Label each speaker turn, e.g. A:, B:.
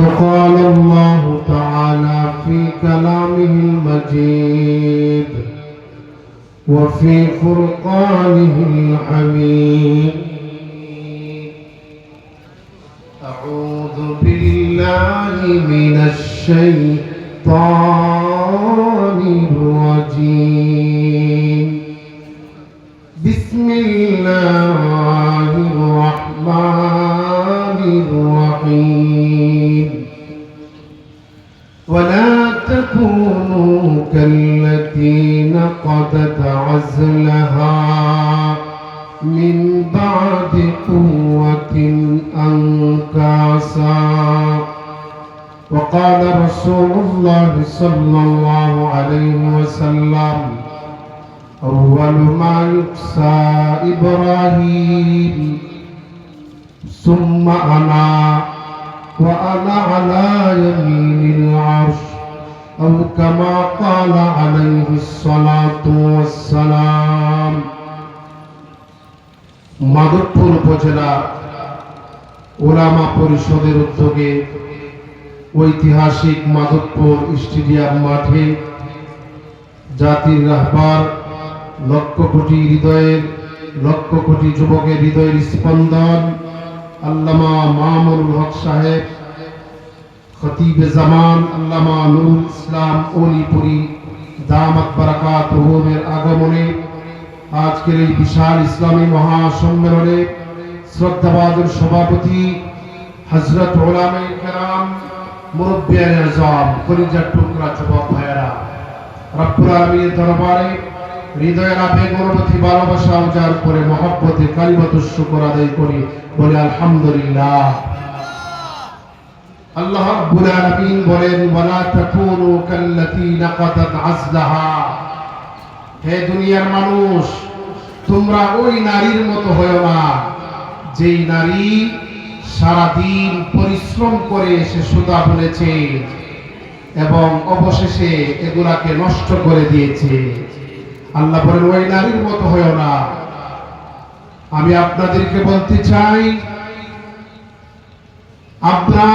A: قال الله تعالى في كلامه المجيد وفي فرقانه الحميد. أعوذ بالله من الشيطان الرجيم. بسم الله الرحمن الرحيم ولا تكونوا كالتي نقضت عزلها من بعد قوة أنكاسا. وقال رسول الله صلى الله عليه وسلم أول ما يقسى إبراهيم ثم أنا وأنا على يمين العرش أو كما قال عليه الصلاة والسلام মাধবপুর উপজেলা ওলামা পরিষদের উদ্যোগে ঐতিহাসিক মাধবপুর স্টেডিয়াম মাঠে জাতির রাহবার লক্ষ কোটি হৃদয়ের লক্ষ কোটি যুবকের হৃদয়ের স্পন্দন আল্লামা মামুনুল হক সাহেব, খতিবে জামান আল্লামা নুরুল ইসলাম অলিপুরি দামাত বারাকাত রুহুমের আগমনে আজকের এই বিশাল ইসলামী মহাসম্মেলনে শ্রদ্ধাবাদের সভাপতি হজরত ওলামে কেরাম মুরব্বিয়ান আজম কলিজার টুকরা যুবক ভাইয়েরা, রব্বুল আলমীর দরবারে হৃদয়ের আবেগ, অনুভূতি, ভালোবাসা উজাড় করে মহব্বতে কালিমাত শুকর আদায় করি, বলে আলহামদুলিল্লাহ। আল্লাহ রাব্বুল আলামিন বলেন, ওয়ালা তাকুনু কাল্লাতী নাকাদাত আজলাহা। হে দুনিয়ার মানুষ, তোমরা ওই নারীর মতো হয়ো না, যেই নারী সারাদিন পরিশ্রম করে সে সুতা বলেছে এবং অবশেষে এগুলাকে নষ্ট করে দিয়েছে। আল্লাহ বলেন ওই নারীর মতো হয়েও না। আমি আপনাদেরকে বলতে চাই আমরা